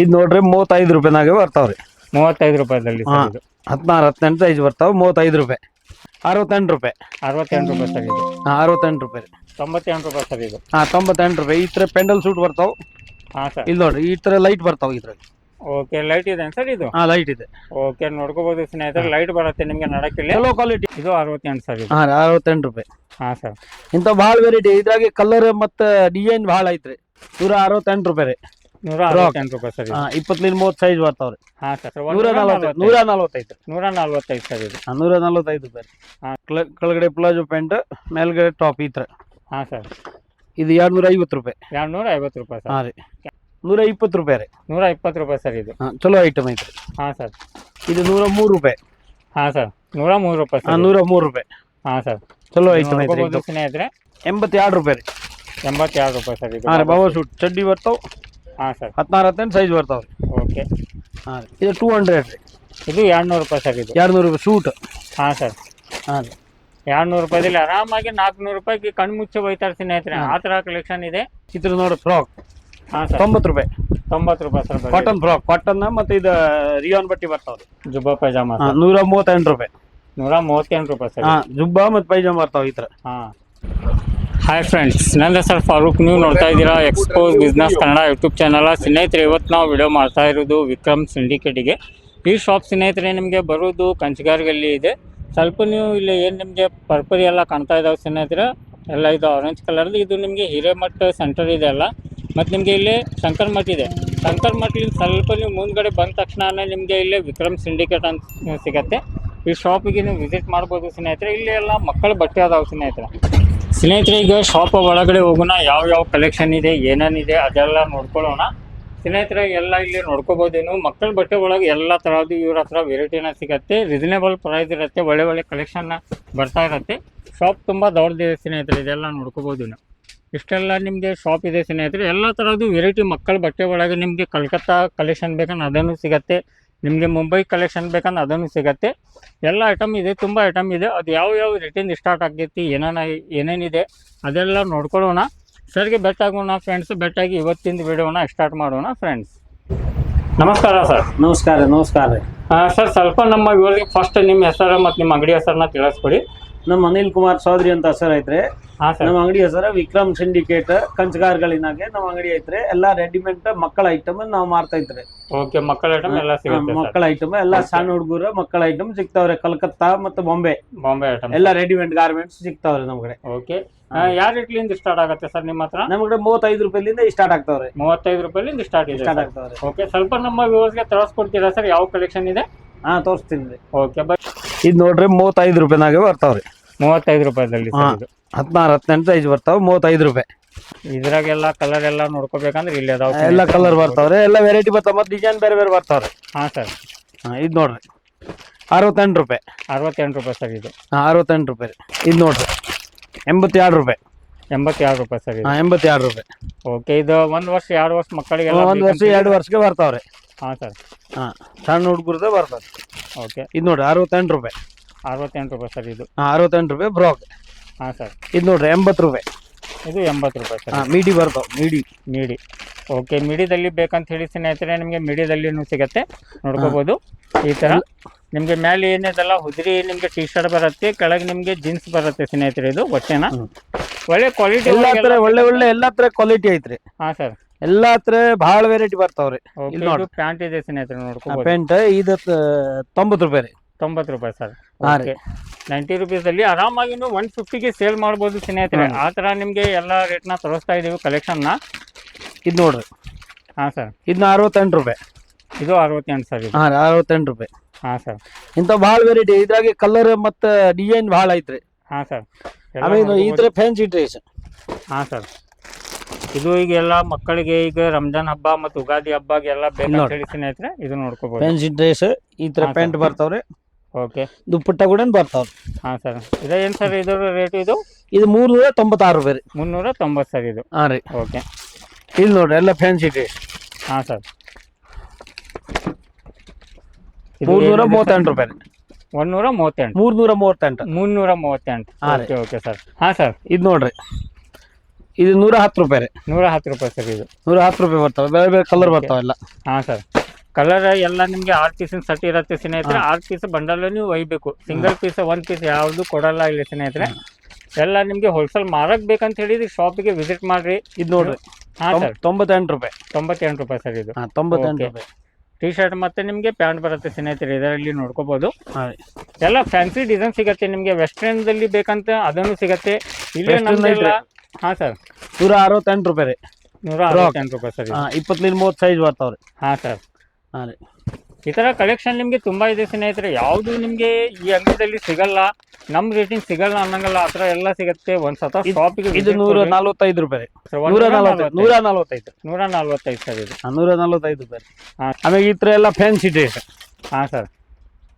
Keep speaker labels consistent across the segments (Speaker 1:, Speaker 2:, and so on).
Speaker 1: ಇದು ನೋಡ್ರಿ ಮೂವತ್ತೈದು ರೂಪಾಯಿನಾಗೆ ಬರ್ತಾವ್ರಿ.
Speaker 2: ಮೂವತ್ತೈದು ರೂಪಾಯಿದಲ್ಲಿ
Speaker 1: ಹಾ.
Speaker 2: ಸರ್ ಇದು
Speaker 1: ಹದಿನಾರು ಹದಿನೆಂಟು ಸೈಜ್ ಬರ್ತಾವ ಮೂವತ್ತೈದು ರೂಪಾಯಿ. ಅರವತ್ತೆಂಟು ರೂಪಾಯಿ.
Speaker 2: ಅರವತ್ತೆಂಟು ರೂಪಾಯಿ ಸರ್ ಇದು
Speaker 1: ಹಾಂ ಅರವತ್ತೆಂಟು ರೂಪಾಯಿ ರೀ.
Speaker 2: ತೊಂಬತ್ತೆಂಟು ರೂಪಾಯಿ ಸರ್ ಇದು
Speaker 1: ಹಾಂ ತೊಂಬತ್ತೆಂಟು ರೂಪಾಯಿ. ಈ ಥರ ಪೆಂಡಲ್ ಸೂಟ್ ಬರ್ತಾವೆ.
Speaker 2: ಹಾಂ ಸರ್.
Speaker 1: ಇಲ್ಲಿ ನೋಡ್ರಿ ಈ ಥರ ಲೈಟ್ ಬರ್ತಾವೆ ಇದ್ರಲ್ಲಿ.
Speaker 2: ಓಕೆ ಲೈಟ್ ಇದೆ ಸರ್ ಇದು?
Speaker 1: ಹಾಂ ಲೈಟ್ ಇದೆ.
Speaker 2: ಓಕೆ ನೋಡ್ಕೋಬಹುದು ಸ್ನೇಹಿತರೆ ಲೈಟ್ ಬರುತ್ತೆ ನಿಮಗೆ ನಡಕಿಲ್ಲ
Speaker 1: ಚಲೋ ಕ್ವಾಲಿಟಿ
Speaker 2: ಇದು ಅರವತ್ತೆಂಟು ಸರ್ ಇದು.
Speaker 1: ಹಾಂ ಅರವತ್ತೆಂಟು ರೂಪಾಯಿ.
Speaker 2: ಹಾಂ ಸರ್.
Speaker 1: ಇಂಥ ಭಾಳ ವೆರೈಟಿ ಇದ್ರಾಗೆ ಕಲರ್ ಮತ್ತು ಡಿಸೈನ್ ಭಾಳ ಐತ್ರಿ. ನೂರ ಅರವತ್ತೆಂಟು ರೂಪಾಯಿ ರೀ.
Speaker 2: ನೂರ ಅರವತ್ತೆಂಟು ರೂಪಾಯಿ ಸರ್ ಇದು.
Speaker 1: ಹಾಂ ಇಪ್ಪತ್ತಲಿಂದ ಮೂವತ್ತು ಸೈಜ್ ಬರ್ತಾವ್ರಿ.
Speaker 2: ಹಾಂ ಸರ್
Speaker 1: ನೂರ ನಲ್ವತ್ತೈದು ನೂರ ನಲವತ್ತೈದು
Speaker 2: ನೂರ ನಲ್ವತ್ತೈದು ಸರ್ ಇದು.
Speaker 1: ಹಾಂ ನೂರ ನಲ್ವತ್ತೈದು ರೂಪಾಯಿ
Speaker 2: ಹಾಂ.
Speaker 1: ಕೆಳಗಡೆ ಪ್ಲಾಜೋ ಪ್ಯಾಂಟ್ ಮೇಲ್ಗಡೆ ಟಾಪ್ ಈ ಥರ
Speaker 2: ಹಾಂ ಸರ್.
Speaker 1: ಇದು ಎರಡು ನೂರ ಐವತ್ತು ರೂಪಾಯಿ.
Speaker 2: ಎರಡು ನೂರ ಐವತ್ತು ರೂಪಾಯಿ ಸರ್.
Speaker 1: ಹಾಂ ರೀ. ನೂರ ಇಪ್ಪತ್ತು ರೂಪಾಯಿ ರೀ.
Speaker 2: ನೂರ ಇಪ್ಪತ್ತು ರೂಪಾಯಿ ಸರ್ ಇದು.
Speaker 1: ಹಾಂ ಚಲೋ ಐಟಮ್ ಐತ್ರಿ.
Speaker 2: ಹಾಂ ಸರ್.
Speaker 1: ಇದು ನೂರ ಮೂರು ರೂಪಾಯಿ.
Speaker 2: ಹಾಂ ಸರ್ ನೂರ ಮೂರು ರೂಪಾಯಿ
Speaker 1: ಹಾಂ ನೂರ ಮೂರು ರೂಪಾಯಿ.
Speaker 2: ಹಾಂ ಸರ್.
Speaker 1: ಚಲೋ ಐಟಮ್ ಐತ್ರಿ
Speaker 2: ನೋಡ್ಕೋಬಹುದು ಸ್ನೇಹಿತರೆ.
Speaker 1: ಎಂಬತ್ತೆರಡು ರೂಪಾಯಿ ರೀ.
Speaker 2: ಎಂಬತ್ತೆರಡು ರೂಪಾಯಿ ಸರ್ ಇದು.
Speaker 1: ಹಾಂ ಬಾಬಾ ಸೂಟ್ ಚಡ್ಡಿ ಬರ್ತಾವೆ.
Speaker 2: ಹಾಂ ಸರ್.
Speaker 1: ಹದಿನಾರು ಹದಿನೆಂಟು ಸೈಜ್ ಬರ್ತಾವೆ ರೀ
Speaker 2: ಓಕೆ.
Speaker 1: ಹಾಂ ಇದು ಟೂ ಹಂಡ್ರೆಡ್ ರೀ.
Speaker 2: ಇದು ಎರಡು ನೂರು ರೂಪಾಯಿ ಸರ್ ಇದು.
Speaker 1: ಎರಡು ನೂರು ರೂಪಾಯಿ ಸೂಟ್
Speaker 2: ಹಾಂ ಸರ್.
Speaker 1: ಹಾಂ ರೀ.
Speaker 2: ಎರಡು ನೂರು ರೂಪಾಯಿದಲ್ಲಿ ಆರಾಮಾಗಿ ನಾಲ್ಕುನೂರು ರೂಪಾಯಿಗೆ ಕಣ್ಣು ಮುಚ್ಚಿ ಬೈತಾರೆ ಸ್ನೇಹಿತರೆ. ಆ ಥರ ಕಲೆಕ್ಷನ್ ಇದೆ.
Speaker 1: ಚಿತ್ರ ನೋಡಿ ಫ್ರಾಕ್
Speaker 2: ಹಾಂ ಸರ್.
Speaker 1: ತೊಂಬತ್ತು ರೂಪಾಯಿ.
Speaker 2: ತೊಂಬತ್ತು ರೂಪಾಯಿ ಸರ್.
Speaker 1: ಕಾಟನ್ ಫ್ರಾಕ್ ಕಾಟನ್ ಮತ್ತು ಇದು ರಿಯಾನ್ ಬಟ್ಟಿ ಬರ್ತಾವೆ ರೀ
Speaker 2: ಜುಬ್ಬಾ ಪೈಜಾಮ
Speaker 1: ಹಾಂ ನೂರ ಮೂವತ್ತೆಂಟು ರೂಪಾಯಿ.
Speaker 2: ನೂರ ಮೂವತ್ತೆಂಟು ರೂಪಾಯಿ ಸರ್.
Speaker 1: ಹಾಂ ಜುಬ್ಬಾ ಮತ್ತು ಪೈಜಾಮ ಬರ್ತಾವೆ ಈ ಥರ.
Speaker 2: ಹಾಂ. ಹಾಯ್ ಫ್ರೆಂಡ್ಸ್ ನನ್ನ ಹೆಸರು ಫಾರೂಕ್. ನೀವು ನೋಡ್ತಾ ಇದ್ದೀರಾ expose business Kannada YouTube channel ಸ್ನೇಹಿತರೆ, ಇವತ್ತು ನಾವು ವಿಡಿಯೋ ಮಾಡ್ತಾ ಇರೋದು ವಿಕ್ರಮ್ ಸಿಂಡಿಕೇಟಿಗೆ ಈ ಶಾಪ್ ಸ್ನೇಹಿತರೆ, ನಿಮಗೆ ಬರೋದು ಕಂಚಗಾರ್ಗಲ್ಲಿ ಇದೆ. ಸ್ವಲ್ಪ ನೀವು ಇಲ್ಲಿ ಏನು ನಿಮಗೆ ಪರ್ಪರಿ ಎಲ್ಲ ಕಾಣ್ತಾ ಇದಾವೆ ಸ್ನೇಹಿತರೆ, ಎಲ್ಲ ಇದು ಆರೆಂಜ್ ಕಲರ್ದು ಇದು ನಿಮಗೆ ಹಿರೇಮಠ ಸೆಂಟರ್ ಇದೆ ಅಲ್ಲ. ಮತ್ತು ನಿಮಗೆ ಇಲ್ಲಿ ಶಂಕರ್ ಮಠ ಇದೆ. ಶಂಕರ್ ಮಠದಿಂದ ಸ್ವಲ್ಪ ನೀವು ಮುಂದ್ಗಡೆ ಬಂದ ತಕ್ಷಣ ನಿಮಗೆ ಇಲ್ಲಿ ವಿಕ್ರಮ್ ಸಿಂಡಿಕೇಟ್ ಅಂತ ಸಿಗತ್ತೆ. ಈ ಶಾಪಿಗೆ ನೀವು ವಿಸಿಟ್ ಮಾಡ್ಬೋದು ಸ್ನೇಹಿತರೆ. ಇಲ್ಲಿ ಎಲ್ಲ ಮಕ್ಕಳ ಬಟ್ಟೆ ಅದಾವೆ ಸ್ನೇಹಿತರೆ. ಸ್ನೇಹಿತರೆ ಈಗ ಶಾಪ್ ಒಳಗಡೆ ಹೋಗೋಣ ಯಾವ ಯಾವ ಕಲೆಕ್ಷನ್ ಇದೆ ಏನೇನಿದೆ ಅದೆಲ್ಲ ನೋಡ್ಕೊಳ್ಳೋಣ. ಸ್ನೇಹಿತರೆ, ಎಲ್ಲ ಇಲ್ಲಿ ನೋಡ್ಕೋಬೋದೇನು? ಮಕ್ಕಳ ಬಟ್ಟೆ ಒಳಗೆ ಎಲ್ಲ ಥರದ್ದು ಇವ್ರ ಹತ್ರ ವೆರೈಟಿನ ಸಿಗತ್ತೆ. ರೀಸನೇಬಲ್ ಪ್ರೈಸ್ ಇರುತ್ತೆ. ಒಳ್ಳೆ ಒಳ್ಳೆ ಕಲೆಕ್ಷನ್ ಬರ್ತಾ ಇರುತ್ತೆ. ಶಾಪ್ ತುಂಬ ದೊಡ್ಡದಿದೆ ಸ್ನೇಹಿತರೆ, ಇದೆಲ್ಲ ನೋಡ್ಕೋಬೋದು ನೀವು ಇಷ್ಟೆಲ್ಲ ನಿಮಗೆ ಶಾಪ್ ಇದೆ ಸ್ನೇಹಿತರೆ. ಎಲ್ಲ ಥರದ್ದು ವೆರೈಟಿ ಮಕ್ಕಳ ಬಟ್ಟೆ ಒಳಗೆ ನಿಮಗೆ ಕಲ್ಕತ್ತಾ ಕಲೆಕ್ಷನ್ ಬೇಕಂದ್ರೆ ಅದನ್ನು ಸಿಗತ್ತೆ. ನಿಮಗೆ ಮುಂಬೈ ಕಲೆಕ್ಷನ್ ಬೇಕಂದ್ರೆ ಅದನ್ನು ಸಿಗತ್ತೆ. ಎಲ್ಲ ಐಟಮ್ ಇದೆ ತುಂಬ ಐಟಮ್ ಇದೆ. ಅದು ಯಾವ ಯಾವ ರೇಟಿಂದ ಸ್ಟಾರ್ಟ್ ಆಗೈತಿ ಏನೇನ ಏನೇನಿದೆ ಅದೆಲ್ಲ ನೋಡ್ಕೊಳ್ಳೋಣ. ಸರ್ಗೆ ಬೆಟ್ಟಾಗೋಣ ಫ್ರೆಂಡ್ಸ್ ಬೆಟ್ಟಾಗಿ ಇವತ್ತಿಂದ ವಿಡಿಯೋನ ಸ್ಟಾರ್ಟ್ ಮಾಡೋಣ ಫ್ರೆಂಡ್ಸ್ ನಮಸ್ಕಾರ ಸರ್
Speaker 1: ನಮಸ್ಕಾರ ನಮಸ್ಕಾರ. ರೀ
Speaker 2: ಸರ್ ಸ್ವಲ್ಪ ನಮ್ಮ ಇವರಿಗೆ ಫಸ್ಟ್ ನಿಮ್ಮ ಹೆಸರು ಮತ್ತು ನಿಮ್ಮ ಅಂಗಡಿ ಹೆಸರನ್ನ ತಿಳಿಸ್ಕೊಡಿ.
Speaker 1: ನಮ್ಮ ಅನಿಲ್ ಕುಮಾರ್ ಚೌಧರಿ ಅಂತ ಹೆಸರು ಐತ್ರಿ. ನಮ್ಮ ಅಂಗಡಿ ಹೆಸರು ವಿಕ್ರಮ್ ಸಿಂಡಿಕೇಟ್ ಕಂಚಗಾರ್ಗಳಿನಾಗೆ ನಮ್ಮ ಅಂಗಡಿ ಐತ್ರಿ. ಎಲ್ಲಾ ರೆಡಿಮೇಡ್ ಮಕ್ಕಳ ಐಟಮ್ ನಾವು ಮಾರ್ತಾ ಇದ್ರಿ.
Speaker 2: ಓಕೆ ಮಕ್ಕಳ ಐಟಮ್ ಎಲ್ಲ
Speaker 1: ಮಕ್ಕಳ ಐಟಮ್ ಎಲ್ಲಾ ಸಣ್ಣ ಹುಡುಗರ ಮಕ್ಕಳ ಐಟಮ್ ಸಿಗ್ತಾವ್ರೆ ಕಲ್ಕತ್ತಾ ಮತ್ತೆ ಬಾಂಬೆ.
Speaker 2: ಬಾಂಬೆ ಐಟಮ್
Speaker 1: ಎಲ್ಲಾ ರೆಡಿಮೇಡ್ ಗಾರ್ಮೆಂಟ್ಸ್ ಸಿಗ್ತಾವ್ರೆ ನಮ್ಗಡೆ ಕಡೆ.
Speaker 2: ಓಕೆ. ಯಾವ ರೇಟ್ಲಿಂದ ಸ್ಟಾರ್ಟ್ ಆಗುತ್ತೆ ಸರ್ ನಿಮ್ಮ ಹತ್ರ?
Speaker 1: ನಮ್ಮ ಕಡೆ ಮೂವತ್ತೈದು ರೂಪಾಯಿಲಿಂದ ಸ್ಟಾರ್ಟ್ ಆಗ್ತಾವ್ರೆ.
Speaker 2: ಮೂವತ್ತೈದು ರೂಪಾಯಿಲಿಂದ ಸ್ಟಾರ್ಟ್ ಇದೆ
Speaker 1: ಸ್ಟಾರ್ಟ್ ಆಗ್ತಾವ್ರೆ.
Speaker 2: ಓಕೆ ಸ್ವಲ್ಪ ನಮ್ಮ ವ್ಯವಸ್ಥೆ ತರಿಸ್ಕೊಡ್ತೀರಾ ಸರ್ ಯಾವ ಕಲೆಕ್ಷನ್ ಇದೆ?
Speaker 1: ಹಾ ತೋರಿಸ್ತೀನಿ ರೀ.
Speaker 2: ಓಕೆ ಬಾಯ್
Speaker 1: ಇದು ನೋಡ್ರಿ ಮೂವತ್ತೈದು ರೂಪಾಯಿನಾಗೆ ಬರ್ತಾವ್ರಿ.
Speaker 2: ಮೂವತ್ತೈದು ರೂಪಾಯಿದಲ್ಲಿ
Speaker 1: ಹಾ. ಹದಿನಾರು ಹದಿನೆಂಟು ಸೈಜ್ ಬರ್ತಾವ ಮೂವತ್ತೈದು ರೂಪಾಯಿ.
Speaker 2: ಇದ್ರಾಗೆಲ್ಲ ಕಲರ್ ಎಲ್ಲ ನೋಡ್ಕೋಬೇಕಂದ್ರೆ ಇಲ್ಲಿ ಅದಾವ
Speaker 1: ಎಲ್ಲ ಕಲರ್ ಬರ್ತಾವ್ರೆ ಎಲ್ಲ ವೆರೈಟಿ ಬರ್ತಾವ ಮತ್ತೆ ಡಿಸೈನ್ ಬೇರೆ ಬೇರೆ ಬರ್ತಾವ್ರೆ.
Speaker 2: ಹಾಂ ಸರ್
Speaker 1: ಹಾ ಇದು ನೋಡ್ರಿ. ಅರವತ್ತೆಂಟು ರೂಪಾಯಿ.
Speaker 2: ಅರವತ್ತೆಂಟು ರೂಪಾಯಿ ಸರ್ ಇದು.
Speaker 1: ಹಾಂ ಅರವತ್ತೆಂಟು ರೂಪಾಯಿ ಇದು ನೋಡ್ರಿ. ಎಂಬತ್ತೆರಡು ರೂಪಾಯಿ.
Speaker 2: ಎಂಬತ್ತೆರಡು ರೂಪಾಯಿ ಸರ್ ಇದು.
Speaker 1: ಹಾಂ ಎಂಬತ್ತೆರಡು ರೂಪಾಯಿ.
Speaker 2: ಓಕೆ ಇದು ಒಂದು ವರ್ಷ ಎರಡು ವರ್ಷ ಮಕ್ಕಳಿಗೆಲ್ಲ
Speaker 1: ಒಂದು ವರ್ಷ ಎರಡು ವರ್ಷಕ್ಕೆ ಬರ್ತಾವ್ರೆ.
Speaker 2: ಹಾಂ ಸರ್.
Speaker 1: ಹಾಂ ಸಣ್ಣ ಹುಡುಗರದ ಬರ್ತದೆ
Speaker 2: ಓಕೆ.
Speaker 1: ಇದು ನೋಡ್ರಿ ಅರವತ್ತೆಂಟು ರೂಪಾಯಿ.
Speaker 2: ಅರವತ್ತೆಂಟು ರೂಪಾಯಿ ಸರ್ ಇದು.
Speaker 1: ಹಾಂ ಅರವತ್ತೆಂಟು ರೂಪಾಯಿ ಬ್ರಾಕ್
Speaker 2: ಹಾಂ ಸರ್.
Speaker 1: ಇದು ನೋಡ್ರಿ ಎಂಬತ್ತು ರೂಪಾಯಿ.
Speaker 2: ಇದು ಎಂಬತ್ತು ರೂಪಾಯಿ ಸರ್.
Speaker 1: ಹಾಂ ಮೀಡಿ ಬರ್ತಾವೆ ಮೀಡಿ.
Speaker 2: ಮೀಡಿ. ಓಕೆ ಮಿಡಿದಲ್ಲಿ ಬೇಕಂತ ಹೇಳಿ ಸ್ನೇಹಿತರೆ ನಿಮಗೆ ಮಿಡಿದಲ್ಲಿನೂ ಸಿಗತ್ತೆ. ನೋಡ್ಕೋಬೋದು. ಈ ಥರ ನಿಮಗೆ ಮೇಲೆ ಏನಿದೆಲ್ಲ ಹುದ್ರಿ ನಿಮಗೆ ಟಿ ಶರ್ಟ್ ಬರುತ್ತೆ ಕೆಳಗೆ ನಿಮಗೆ ಜೀನ್ಸ್ ಬರುತ್ತೆ ಸ್ನೇಹಿತರೆ ಇದು ಬಟ್ಟೆನ. ಒಳ್ಳೆ ಕ್ವಾಲಿಟಿ
Speaker 1: ಎಲ್ಲ ಒಳ್ಳೆ ಒಳ್ಳೆ ಎಲ್ಲ ಥರ ಕ್ವಾಲಿಟಿ ಐತ್ರಿ.
Speaker 2: ಹಾಂ ಸರ್.
Speaker 1: ಎಲ್ಲ ಹತ್ರ ಬಹಳ ವೆರೈಟಿ ಬರ್ತಾವ್ರಿ. ಇಲ್ಲಿ
Speaker 2: ನೋಡಿ ಪ್ಯಾಂಟ್ ಇದೆ ಸ್ನೇಹಿತರೆ ನೋಡ್ಕೊಂಡು
Speaker 1: ಪ್ಯಾಂಟ್ ಇದು ತೊಂಬತ್ತು ರೂಪಾಯಿ ರೀ.
Speaker 2: ತೊಂಬತ್ತು ರೂಪಾಯಿ ಸರ್. ಓಕೆ ನೈಂಟಿ ರುಪೀಸಲ್ಲಿ ಆರಾಮಾಗಿ ನೀವು ಒನ್ ಫಿಫ್ಟಿಗೆ ಸೇಲ್ ಮಾಡ್ಬೋದು ಸ್ನೇಹಿತರೆ. ಆ ಥರ ನಿಮಗೆ ರೇಟ್ನ ತೋರಿಸ್ತಾ ಇದೀವಿ ಕಲೆಕ್ಷನ್ನ.
Speaker 1: ಇದು ನೋಡ್ರಿ.
Speaker 2: ಹಾ ಸರ್.
Speaker 1: ಇದನ್ನ ಅರವತ್ತೆಂಟು ರೂಪಾಯಿ.
Speaker 2: ಇದು ಅರವತ್ತೆಂಟು ಸರ್
Speaker 1: ಹಾ ಹಾಂ ಅರವತ್ತೆಂಟು ರೂಪಾಯಿ.
Speaker 2: ಹಾ ಸರ್.
Speaker 1: ಇಂಥ ಭಾಳ ವೆರೈಟಿ ಇದ್ರಾಗೆ ಕಲರ್ ಮತ್ತೆ ಡಿಸೈನ್ ಭಾಳ ಐತ್ರಿ.
Speaker 2: ಹಾ ಸರ್.
Speaker 1: ಆಮೇಲೆ ಈ ತರ ಫ್ಯಾನ್ಸಿ ಡ್ರೆಸ್
Speaker 2: ಹಾ ಸರ್. ಇದು ಈಗ ಎಲ್ಲ ಮಕ್ಕಳಿಗೆ ಈಗ ರಂಜಾನ್ ಹಬ್ಬ ಮತ್ತು ಉಗಾದಿ ಹಬ್ಬಗೆಲ್ಲ ಬೇಕಂತ
Speaker 1: ನೋಡಿ.
Speaker 2: ಹೇಳಿ ಸ್ನೇಹಿತರೆ ಇದು
Speaker 1: ನೋಡ್ಕೋಬಹುದು ಡ್ರೆಸ್ ಈ ತರ
Speaker 2: ಹಾಂ,
Speaker 1: ಪ್ಯಾಂಟ್ ಬರ್ತಾವ್ರಿ.
Speaker 2: ಓಕೆ.
Speaker 1: ದುಪ್ಪಟ್ಟ ಕೂಡ ಬರ್ತಾವ್ರಿ
Speaker 2: ಹಾ ಸರ್. ಇದು ಏನು ಸರ್ ಇದು ರೇಟ್ ಇದು?
Speaker 1: ಇದು ಮೂರು ನೂರ ತೊಂಬತ್ತಾರು ರೂಪಾಯಿ ರೀ
Speaker 2: ಮುನ್ನೂರ ತೊಂಬತ್ತು ಸರ್ ಇದು.
Speaker 1: ಹಾ ರೀ.
Speaker 2: ಓಕೆ.
Speaker 1: ಇಲ್ಲಿ ನೋಡ್ರಿ ಎಲ್ಲ ಫ್ಯಾನ್ಸಿ ಡ್ರೆಸ್
Speaker 2: ಹಾ ಸರ್.
Speaker 1: ಮೂರು ನೂರ ಮೂವತ್ತೆಂಟು ರೂಪಾಯಿ ರೀ.
Speaker 2: ಒಂದೂರ ಮೂವತ್ತೆಂಟು.
Speaker 1: ಮೂರು ನೂರ ಮೂವತ್ತೆಂಟು.
Speaker 2: ಮುನ್ನೂರ ಮೂವತ್ತೆಂಟು.
Speaker 1: ಹಾಂ ರೀ.
Speaker 2: Okay okay sir. ಹಾ ಸರ್.
Speaker 1: ಇದು ನೋಡ್ರಿ. ಇದು ನೂರ ಹತ್ತು ರೂಪಾಯಿ ರೀ.
Speaker 2: ನೂರ ಹತ್ತು ರೂಪಾಯಿ ಸರ್ ಇದು.
Speaker 1: ನೂರ ಹತ್ತು ರೂಪಾಯಿ ಬರ್ತಾವೆ. ಬೇರೆ ಬೇರೆ ಕಲರ್ ಬರ್ತಾವೆಲ್ಲ
Speaker 2: ಹಾಂ ಸರ್. ಕಲರ್ ಎಲ್ಲ ನಿಮಗೆ ಆರು ಪೀಸಿನ ಸಟ್ ಇರುತ್ತೆ ಸ್ನೇಹಿತರೆ ಆರು ಪೀಸ್ ಬಂಡಲ್ ನೀವು ಒಯ್ಬೇಕು. ಸಿಂಗಲ್ ಪೀಸ್ ಒಂದು ಪೀಸ್ ಯಾವುದು ಕೊಡಲ್ಲ ಇಲ್ಲಿ ಸ್ನೇಹಿತರೆ. ಎಲ್ಲ ನಿಮಗೆ ಹೋಲ್ಸೇಲ್ ಮಾರಕ್ ಬೇಕಂತ ಹೇಳಿದ್ರೆ ಶಾಪಿಗೆ ವಿಸಿಟ್ ಮಾಡ್ರಿ.
Speaker 1: ಇದು ನೋಡ್ರಿ.
Speaker 2: ಹಾಂ ಸರ್.
Speaker 1: ತೊಂಬತ್ತೆಂಟು ರೂಪಾಯಿ.
Speaker 2: ತೊಂಬತ್ತೆಂಟು ರೂಪಾಯಿ ಸರ್ ಇದು.
Speaker 1: ಹಾಂ ತೊಂಬತ್ತೆಂಟು ರೂಪಾಯಿ.
Speaker 2: ಟಿ ಶರ್ಟ್ ಮತ್ತೆ ನಿಮಗೆ ಪ್ಯಾಂಟ್ ಬರುತ್ತೆ ಸ್ನೇಹಿತರೆ ಇದರಲ್ಲಿ ನೋಡ್ಕೋಬಹುದು ಎಲ್ಲ ಫ್ಯಾನ್ಸಿ ಡಿಸೈನ್ ಸಿಗತ್ತೆ ನಿಮಗೆ. ವೆಸ್ಟರ್ನ್ದಲ್ಲಿ ಬೇಕಂತ ಅದನ್ನು ಸಿಗತ್ತೆ. ಇಲ್ಲೇ
Speaker 1: ನಮ್ದು
Speaker 2: ನಮ್ದೆಲ್ಲ ಹಾಂ ಸರ್.
Speaker 1: ನೂರ ಅರವತ್ತೆಂಟು ರೂಪಾಯಿ ರೀ.
Speaker 2: ನೂರ ಅರವತ್ತೆಂಟು ರೂಪಾಯಿ ಸರ್
Speaker 1: ಹಾಂ ಇಪ್ಪತ್ತರಿಂದ ಮೂವತ್ತು ಸೈಜ್ ಬರ್ತಾವೆ ರೀ
Speaker 2: ಹಾಂ ಸರ್.
Speaker 1: ಹಾಂ ರೀ.
Speaker 2: ಈ ಥರ ಕಲೆಕ್ಷನ್ ನಿಮಗೆ ತುಂಬ ಇದೆ ಸ್ನೇಹಿತರೆ. ಯಾವುದು ನಿಮಗೆ ಈ ಅಂಗಡಿಯಲ್ಲಿ ಸಿಗಲ್ಲ ನಮ್ಮ ರೇಟಿಂಗ್ ಸಿಗಲ್ಲ ಅನ್ನಂಗಲ್ಲ ಆ ಥರ ಎಲ್ಲ ಸಿಗುತ್ತೆ. ಒಂದು ಸತ ಶಾಪಿಗೆ
Speaker 1: ಇದು ನೂರ ನಲ್ವತ್ತೈದು ರೂಪಾಯಿ ನೂರ ನಲ್ವತ್ತೈದು. ನೂರ ನಲ್ವತ್ತೈದು.
Speaker 2: ನೂರ ನಲ್ವತ್ತೈದು ಸರ್ ಇದು.
Speaker 1: ನೂರ ನಲ್ವತ್ತೈದು ರೂಪಾಯಿ
Speaker 2: ಹಾಂ.
Speaker 1: ಆಮೇಲೆ ಈ ಥರ ಎಲ್ಲ ಫ್ಯಾನ್ಸಿ ಡ್ರೆಸ್
Speaker 2: ಹಾಂ ಸರ್.